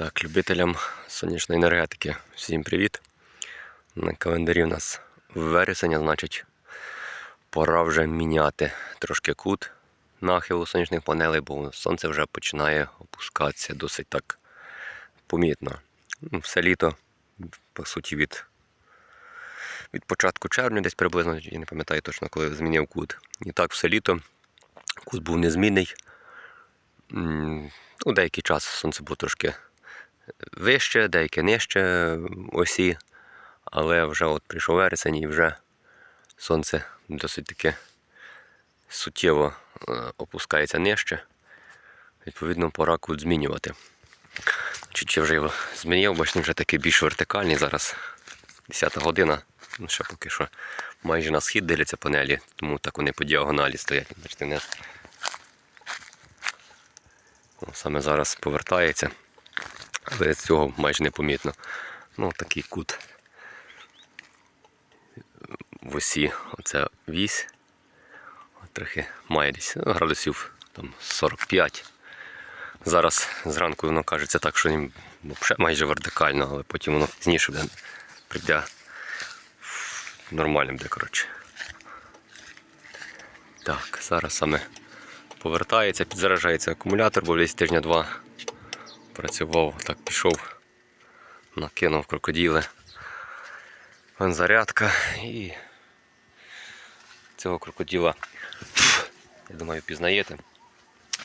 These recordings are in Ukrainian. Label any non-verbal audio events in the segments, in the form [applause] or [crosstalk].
Так, любителям сонячної енергетики, всім привіт. На календарі у нас вересень, значить пора вже міняти трошки кут нахилу сонячних панелей, бо сонце вже починає опускатися досить так помітно. Ну, Все літо, по суті, від, від початку червня, десь приблизно, я не пам'ятаю точно, коли змінив кут. І так все літо кут був незмінний. М, Ну, деякий час сонце було трошки вище, деяке нижче осі, але вже от прийшов вересень і вже сонце досить таки суттєво е, опускається нижче. Відповідно, пора кут змінювати. Чуть я вже його змінив, бачите, вже такий більш вертикальний зараз. 10 година. Ну, ще поки що майже на схід дивляться панелі, тому так вони по діагоналі стоять. Бачите, не... Саме зараз повертається але цього майже не помітно. Ну, такий кут в осі. Оце вісь. Трохи має десь ну, градусів там 45. Зараз зранку воно кажеться так, що взагалі майже вертикально, але потім воно пізніше буде прийде нормальним буде, коротше. Так, зараз саме повертається, підзаражається акумулятор, бо десь тижня-два працював, так пішов, накинув крокоділи. Зарядка і цього крокоділа, я думаю, пізнаєте.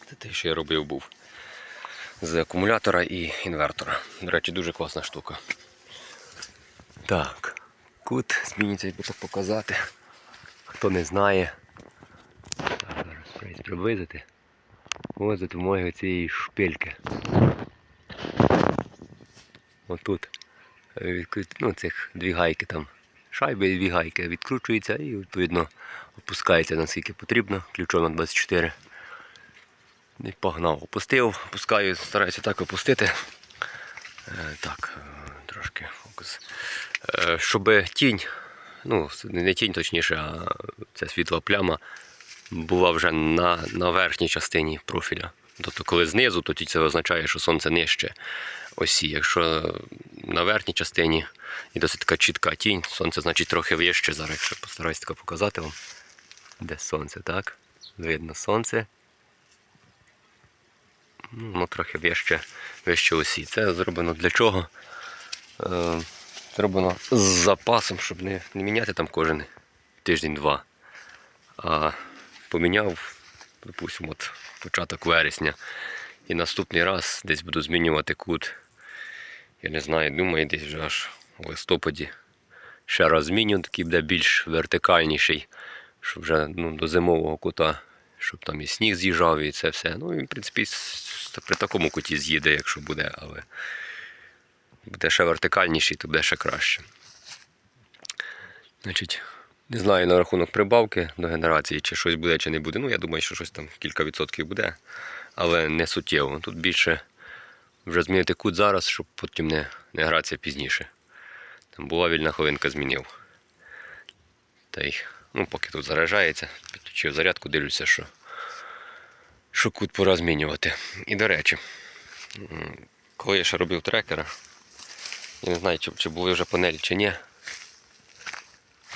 Це те, що я робив був з акумулятора і інвертора. До речі, дуже класна штука. Так, кут зміниться, якби так показати. Хто не знає. Зараз приблизити. Ось за допомогою цієї шпильки. Отут. е, відкрит- Ну, цих дві гайки там. Шайби і дві гайки відкручуються і відповідно опускається наскільки потрібно. Ключом на 24. І погнав. Опустив, опускаю, стараюся так опустити. Е, так, е, трошки фокус. Щоб тінь, ну, не тінь точніше, а ця світла пляма була вже на, на верхній частині профіля. Тобто, коли знизу, то це означає, що сонце нижче осі. Якщо на верхній частині і досить така чітка тінь, сонце значить трохи вище. Зараз якщо постараюсь таке показати вам. Де сонце, так? Видно сонце. Ну, трохи вище, вище осі. Це зроблено для чого? Е, зроблено з запасом, щоб не, не міняти там кожен тиждень-два. А поміняв, допустимо, от початок вересня. І наступний раз десь буду змінювати кут. Я не знаю, думаю, десь вже аж у листопаді. Ще раз зміню, такий буде більш вертикальніший, щоб вже ну, до зимового кута, щоб там і сніг з'їжджав, і це все. Ну, і, в принципі, при такому куті з'їде, якщо буде, але буде ще вертикальніший, то буде ще краще. Значить, не знаю на рахунок прибавки до генерації, чи щось буде, чи не буде. Ну, я думаю, що щось там кілька відсотків буде, але не суттєво. Тут більше вже змінити кут зараз, щоб потім не, не гратися пізніше. Там була вільна хвилинка, змінив. Та й, ну, поки тут заряджається, підключив зарядку, дивлюся, що, що кут пора змінювати. І до речі, коли я ще робив трекера, я не знаю, чи, чи були вже панелі, чи ні.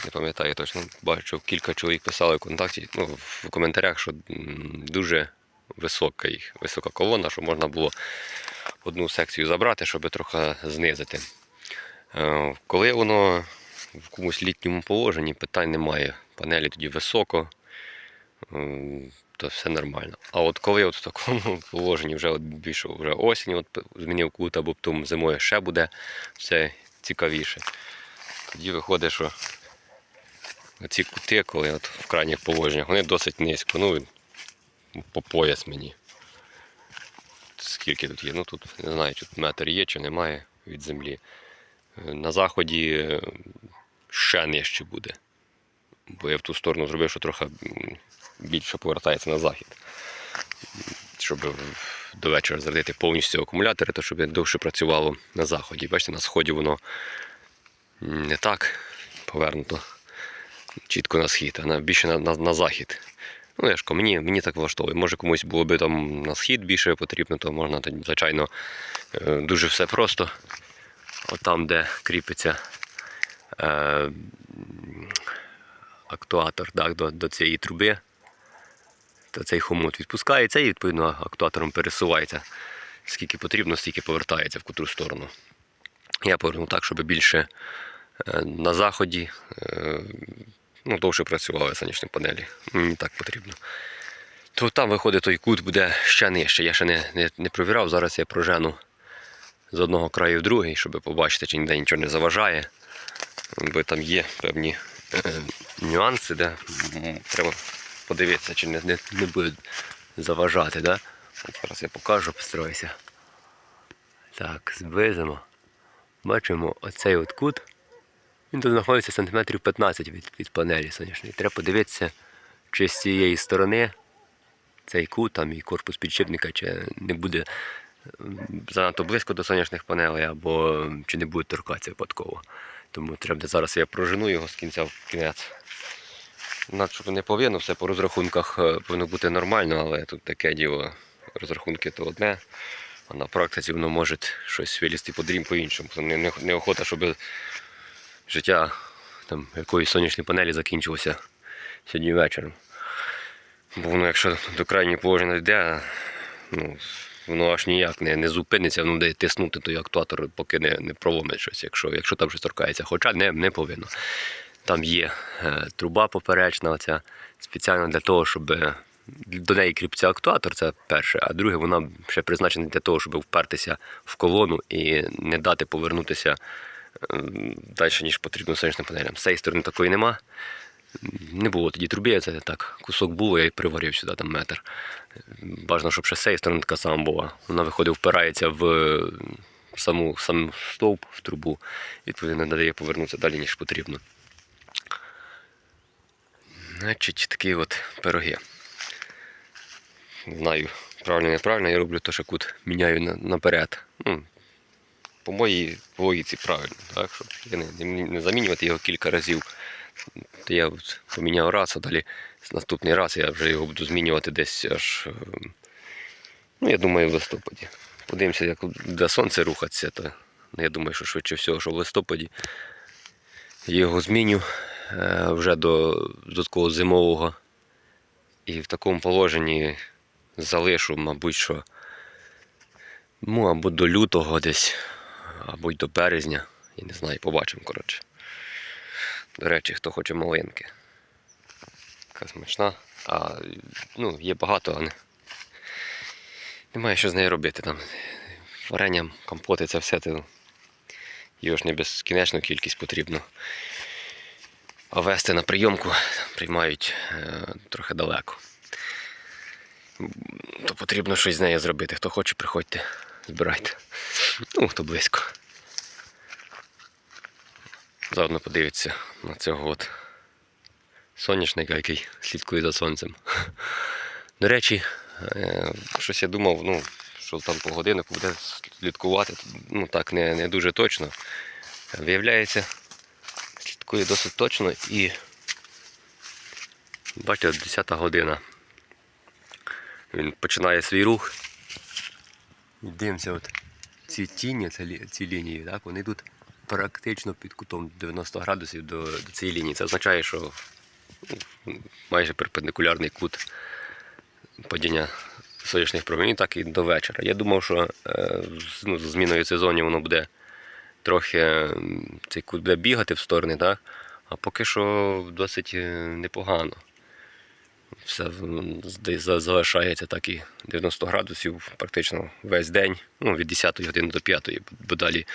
Не пам'ятаю точно. Бачу, кілька чоловік писали в контакті, ну, в коментарях, що дуже висока, їх- висока колона, що можна було одну секцію забрати, щоб трохи знизити. Е, Коли воно в комусь літньому положенні, питань немає. Панелі тоді високо, е, то все нормально. А от коли от в такому [laughs] положенні вже от більше вже осінь, от змінив кут, або потім зимою ще буде все цікавіше. Тоді виходить, що ці кути, коли от в крайніх положеннях, вони досить низько. Ну, по пояс мені. Скільки тут є? Ну тут не знаю, тут метр є чи немає від землі. Е, На заході е, ще нижче буде. Бо я в ту сторону зробив, що трохи більше повертається на захід. Щоб до вечора зарядити повністю акумулятори, то щоб довше працювало на заході. Бачите, на сході воно не так повернуто чітко на схід, а більше на, на, на захід. Ну, я мені, мені так влаштовує. Може комусь було би там на схід більше потрібно, то можна звичайно, е, дуже все просто. От там, де кріпиться е, актуатор так, до, до цієї труби, то цей хомут відпускається і відповідно актуатором пересувається. Скільки потрібно, стільки повертається в котру сторону. Я повернув так, щоб більше е, на заході е, ну, довше працювали сонячні панелі. Мені так потрібно. То там виходить той кут буде ще нижче. Я ще не, не, не провіряв. Зараз я прожену з одного краю в другий, щоб побачити, чи ніде нічого не заважає. Бо там є певні е, нюанси, де треба подивитися, чи не, не, не буде заважати. Да? Зараз я покажу, постараюся. Так, зблизимо. Бачимо оцей от кут. Він тут знаходиться сантиметрів 15 від, від панелі сонячної. Треба подивитися, чи з цієї сторони цей кут там і корпус підшипника, чи не буде занадто близько до сонячних панелей, або чи не буде торкатися випадково. Тому треба зараз я прожену його з кінця в кінець. Наче не повинно, все по розрахунках е, повинно бути нормально, але тут таке діло. Розрахунки то одне, а на практиці воно може щось вилізти подрім по-іншому. Не, не, неохота, щоб життя там, якоїсь сонячної панелі закінчилося сьогодні вечором. Бо воно, якщо до крайньої положення йде, ну, воно аж ніяк не, не зупиниться, воно буде тиснути той актуатор, поки не, не проломить щось, якщо, якщо там щось торкається. Хоча не, не повинно. Там є е, труба поперечна, оця, спеціально для того, щоб е, до неї кріпиться актуатор, це перше, а друге, вона ще призначена для того, щоб впертися в колону і не дати повернутися далі, ніж потрібно сонячним панелям. З цієї сторони такої нема. Не було тоді труби, це так, кусок був, я і приварив сюди там метр. Бажано, щоб ще з цієї сторони така сама була. Вона виходить, впирається в саму, сам стовп, в трубу, відповідно не дає повернутися далі, ніж потрібно. Значить, такі от пироги. Знаю, правильно, неправильно, я роблю те, що кут міняю наперед. Ну, по моїй логіці правильно, так? Щоб я не, не, замінювати його кілька разів. То я поміняв раз, а далі наступний раз я вже його буду змінювати десь аж, е, ну, я думаю, в листопаді. Подивимося, як буде сонце рухатися, то ну, я думаю, що швидше всього, що в листопаді його зміню е, вже до, до такого зимового. І в такому положенні залишу, мабуть, що ну, або до лютого десь, або й до березня. Я не знаю, побачимо, коротше. До речі, хто хоче малинки. Така смачна. А ну, є багато, а не. Немає що з нею робити там. Варенням, компоти, це все. Ти, його ж не безкінечну кількість потрібно. А вести на прийомку приймають е, трохи далеко. То потрібно щось з нею зробити. Хто хоче, приходьте, збирайте. Ну, хто близько. Заодно подивиться на цього от соняшника, який слідкує за сонцем. До речі, е, щось я думав, ну, що там по годиннику буде слідкувати. Ну так не, не дуже точно. Виявляється, слідкує досить точно і бачите, 10 година. Він починає свій рух. Дивимося, от ці тіні, ці, лінії, так, вони йдуть практично під кутом 90 градусів до, до цієї лінії. Це означає, що майже перпендикулярний кут падіння сонячних променів, так і до вечора. Я думав, що е, ну, з зміною сезонів воно буде трохи цей кут буде бігати в сторони, так? а поки що досить е, непогано. Все залишається так і 90 градусів практично весь день, ну, від 10 години до 5, бо далі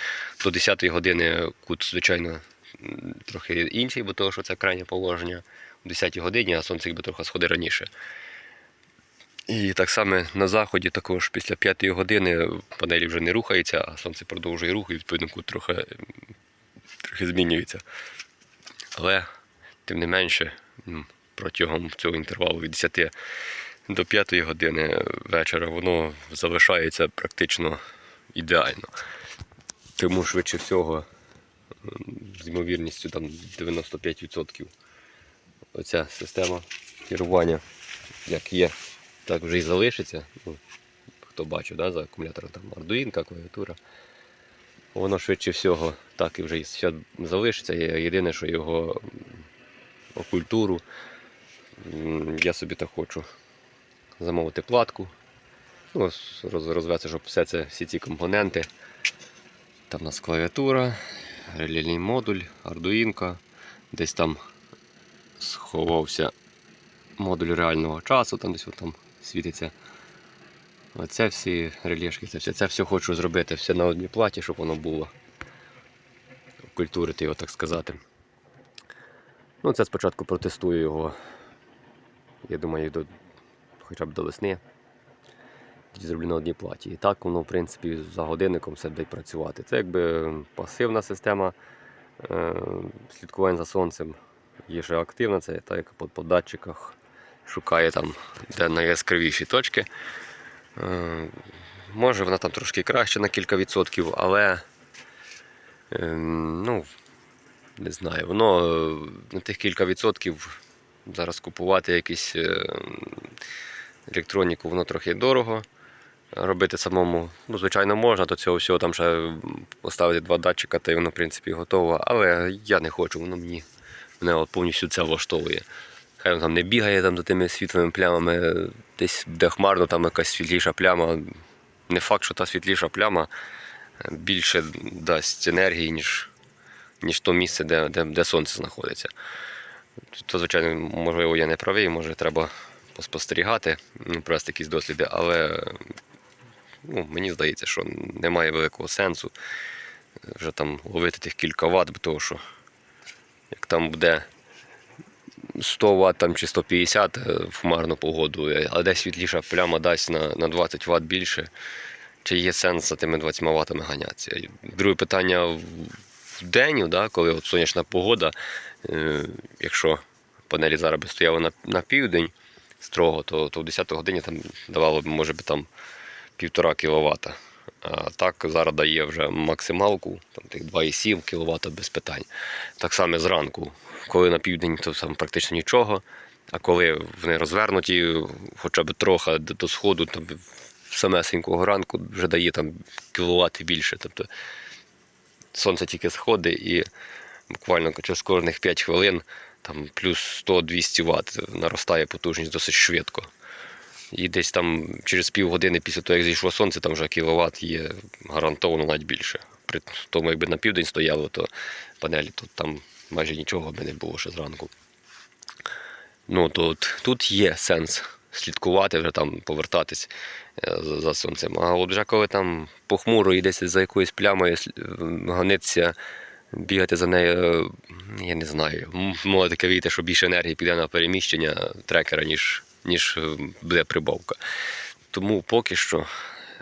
до 10 години кут, звичайно, трохи інший, бо того, що це крайнє положення о 10 годині, а сонце якби трохи сходить раніше. І так само на заході також після 5 години панелі вже не рухаються, а сонце продовжує рух, і відповідно кут трохи, трохи змінюється. Але тим не менше, протягом цього інтервалу від 10 до 5 години вечора воно залишається практично ідеально. Тому швидше всього, з ймовірністю там 95% оця система керування як є, так вже і залишиться. Ну, хто бачив, да, за акумулятором там Arduino, клавіатура. Воно швидше всього так і вже і залишиться. Єдине, що його окультуру я собі так хочу замовити платку. Ну, розвести, щоб все це, всі ці компоненти. Там у нас клавіатура, релейний модуль, ардуїнка, десь там сховався модуль реального часу, там десь там світиться. Оце всі релешки, це все, це все хочу зробити все на одній платі, щоб воно було. Культурити його, так сказати. Ну, це спочатку протестую його. Я думаю, до, хоча б до весни. Зроблю на одній платі. І так воно, в принципі, за годинником все буде працювати. Це якби пасивна система е, слідкування за сонцем. Є ще активна, це так як по, по датчиках шукає там, де найяскравіші точки. Е, Може вона там трошки краще на кілька відсотків, але е, ну, не знаю, воно е, на тих кілька відсотків зараз купувати якісь е, електроніку, воно трохи дорого. Робити самому, ну, звичайно, можна, до цього всього там ще поставити два датчика, та й воно, в принципі, готово. Але я не хочу, воно мені мене от повністю це влаштовує. Хай він там не бігає там за тими світлими плямами, десь де хмарно, там якась світліша пляма. Не факт, що та світліша пляма е, більше дасть енергії, ніж, ніж то місце, де, де, де сонце знаходиться. То, звичайно, можливо, я не правий, може треба поспостерігати, провести якісь досліди, але ну, мені здається, що немає великого сенсу е, вже там ловити тих кілька ватт, бо того, що як там буде 100 Вт там, чи 150 е, в хмарну погоду, е, а десь світліша пляма дасть на, на 20 Вт більше, чи є сенс за тими 20 Вт ганятися? Друге питання в в день, да, коли от сонячна погода, е, якщо панелі зараз би стояли на, на південь строго, то, то в 10 годині там давало б, може би там півтора кВт. А так зараз дає вже максималку, там тих 2,7 кВт без питань. Так само зранку, коли на південь, то там практично нічого. А коли вони розвернуті, хоча б трохи до, сходу, в самесенького ранку вже дає там кіловат і більше. Тобто сонце тільки сходить і буквально через кожних 5 хвилин там плюс 100-200 Вт наростає потужність досить швидко. І десь там через півгодини після того, як зійшло сонце, там вже кіловат є гарантовано навіть більше. При тому, якби на південь стояло, то панелі то там майже нічого би не було ще зранку. Ну, тут, тут є сенс слідкувати, вже там повертатись за, за сонцем. А от вже коли там похмуро і десь за якоюсь плямою гонитися, бігати за нею, е, я не знаю. Може таке вийти, що більше енергії піде на переміщення трекера, ніж, ніж е, буде прибавка. Тому поки що,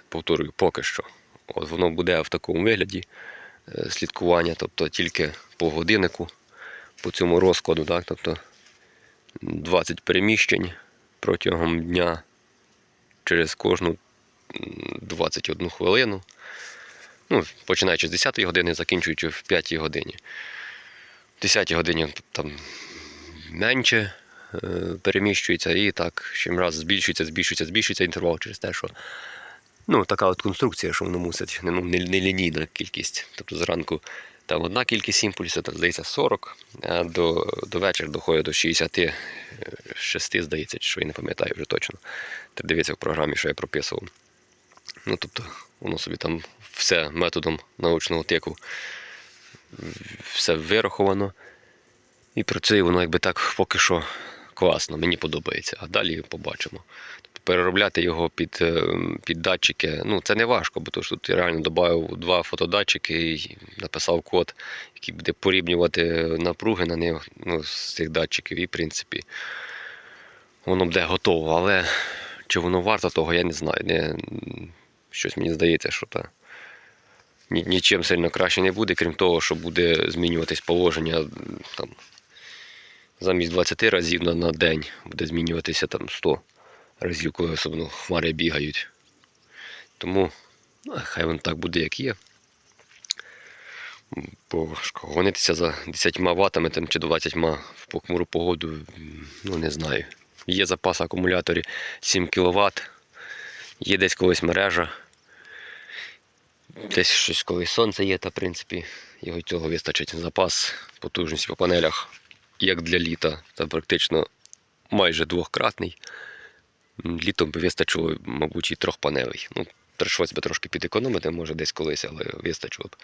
повторюю, поки що, от воно буде в такому вигляді е, слідкування, тобто тільки по годиннику, по цьому розкладу, так, тобто 20 переміщень протягом дня через кожну 21 хвилину. Ну, починаючи з 10 години, закінчуючи в 5 годині. В 10 годині там менше е, переміщується і так чим раз збільшується, збільшується, збільшується інтервал через те, що ну, така от конструкція, що воно мусить ну, не, не кількість. Тобто зранку там одна кількість імпульсів, там, здається, 40, а до, до вечора доходить до 66, здається, що я не пам'ятаю вже точно. Ти дивіться в програмі, що я прописував. Ну, тобто, воно собі там все методом научного тику все вираховано. І працює воно якби так поки що класно, мені подобається. А далі побачимо. Переробляти його під, е, під датчики, ну це не важко, бо тут я реально додав два фотодатчики і написав код, який буде порівнювати напруги на них ну, з цих датчиків. І в принципі воно буде готово. Але чи воно варто того, я не знаю. Не, щось мені здається, що та, нічим сильно краще не буде, крім того, що буде змінюватись положення там, замість 20 разів на, на день буде змінюватися там 100 разів, коли особливо хмари бігають. Тому ну, хай воно так буде, як є. Бо гонитися за 10 ватами там, чи 20 в похмуру погоду, ну не знаю. є запас акумуляторів 7 кВт, є десь колись мережа. Десь щось колись сонце є, та в принципі його цього вистачить. Запас потужності по панелях, як для літа, та практично майже двохкратний. Літом би вистачило, мабуть, і трьох панелей. Ну, прийшлося би трошки підекономити, може десь колись, але вистачило б.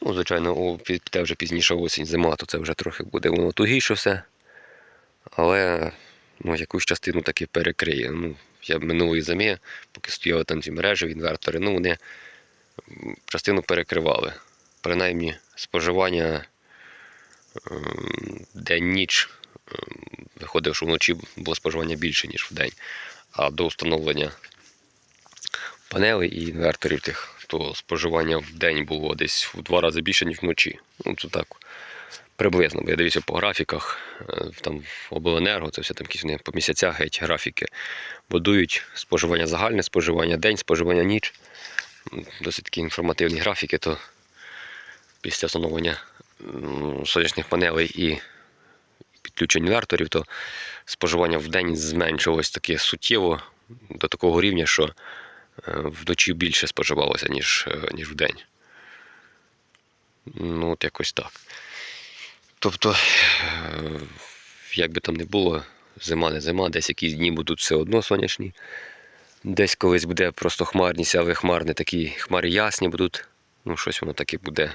Ну, звичайно, пі- піде вже пізніше осінь, зима, то це вже трохи буде воно тугіше все. Але ну, якусь частину таки перекриє. Ну, я минулої зимі, поки стояли там ці мережі, інвертори, ну вони частину перекривали. Принаймні споживання ем, день-ніч виходив, що вночі було споживання більше, ніж вдень. А до встановлення панелей і інверторів тих, то споживання в день було десь в два рази більше, ніж вночі. Ну, це так приблизно. Бо я дивився по графіках, е, там в обленерго, це все там якісь по місяцях геть графіки будують споживання загальне, споживання день, споживання ніч. Досить такі інформативні графіки, то після встановлення сонячних панелей і підключень інверторів, то споживання в день зменшилось таке суттєво до такого рівня, що е, вночі більше споживалося, ніж, е, ніж вдень. Ну, от якось так. Тобто, е, як би там не було, зима не зима, десь якісь дні будуть все одно сонячні. Десь колись буде просто хмарність, але хмарне такі хмари ясні будуть. Ну, щось воно таке буде.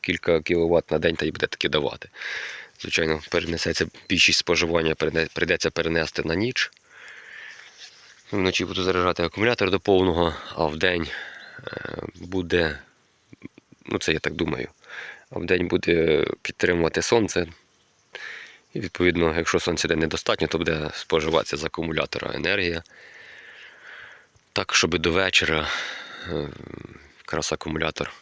Кілька кіловат на день та й буде таки давати. Звичайно, перенесеться більшість споживання прийдеться перенести на ніч. Вночі буду заряджати акумулятор до повного, а вдень е, буде, ну це я так думаю, а вдень буде підтримувати сонце. І відповідно, якщо сонця йде недостатньо, то буде споживатися з акумулятора енергія. Так, щоб до вечора е, якраз акумулятор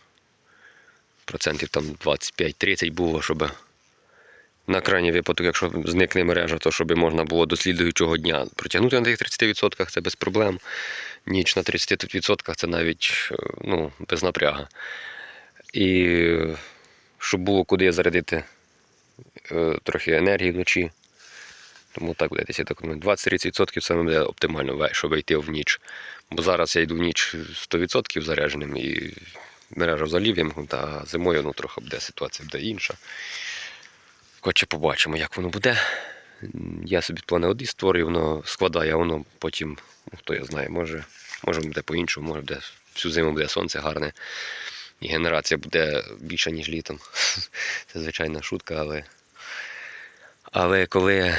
процентів там 25-30 було, щоб на крайній випадок, якщо зникне мережа, то щоб можна було до слідуючого дня протягнути на тих 30% це без проблем. Ніч на 30% це навіть е, ну, без напряга. І щоб було куди зарядити е, трохи енергії вночі. Тому так буде десь так 20-30% це буде оптимально, щоб йти в ніч. Бо зараз я йду в ніч 100% зарядженим і мережа вимкнута, а зимою ну, трохи буде ситуація буде інша. Хоче побачимо, як воно буде. Я собі плани одні створюю, воно складає, а воно потім, ну, хто я знає, може, може буде по-іншому, може буде всю зиму буде сонце гарне. І генерація буде більша, ніж літом. [laughs] Це звичайна шутка, але. Але коли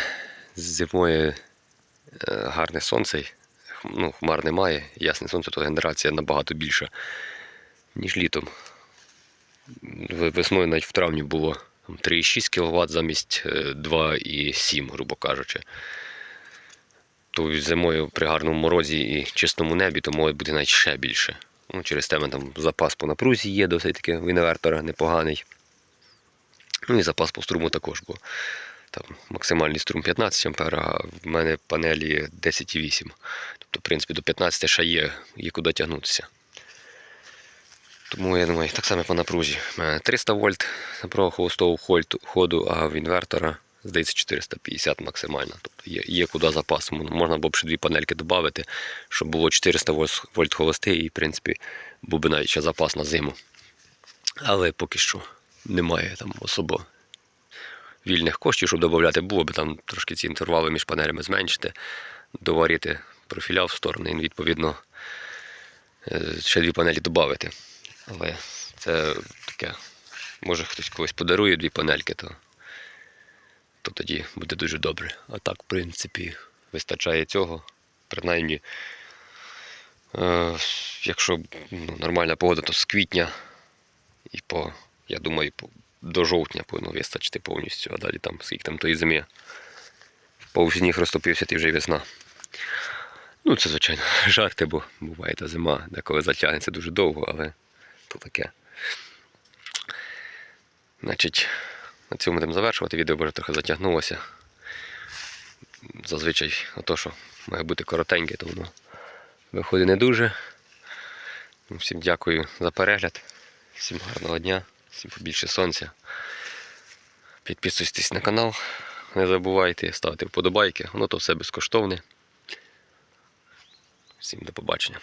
зимою е, гарне сонце, ну, хмар немає, ясне сонце, то генерація набагато більша, ніж літом. Весною навіть в травні було 3,6 кВт замість е, 2,7, грубо кажучи. То зимою при гарному морозі і чистому небі, то може бути навіть ще більше. Ну, через те там запас по напрузі є досить таки в інвертора непоганий. Ну і запас по струму також, бо там максимальний струм 15 А, а в мене панелі 10,8. Тобто, в принципі, до 15 ще є, є куди тягнутися. Тому я думаю, так само по напрузі. 300 вольт напруга холостого ходу, а в інвертора, здається, 450 максимально. Тобто є, є куди запас. Можна було б ще дві панельки додати, щоб було 400 вольт, вольт холостий і, в принципі, був би навіть ще запас на зиму. Але поки що немає там особо вільних коштів, щоб додати, було б там трошки ці інтервали між панелями зменшити, доварити профіля в сторони і відповідно е, ще дві панелі додати. Але це таке, може хтось когось подарує дві панельки, то, то тоді буде дуже добре. А так, в принципі, вистачає цього. Принаймні, е, якщо ну, нормальна погода, то з квітня і по, я думаю, по, до жовтня повинно вистачити повністю, а далі там скільки там тої зими. По сніг розтопився, і вже й весна. Ну, це, звичайно, [laughs] жарти, бо буває та зима, деколи затягнеться дуже довго, але то таке. Значить, на цьому будемо завершувати. Відео вже трохи затягнулося. Зазвичай ото, що має бути коротеньке, то воно виходить не дуже. Ну, Всім дякую за перегляд. Всім гарного дня, всім побільше сонця. Підписуйтесь на канал, не забувайте ставити вподобайки. Воно то все безкоштовне. Всім до побачення.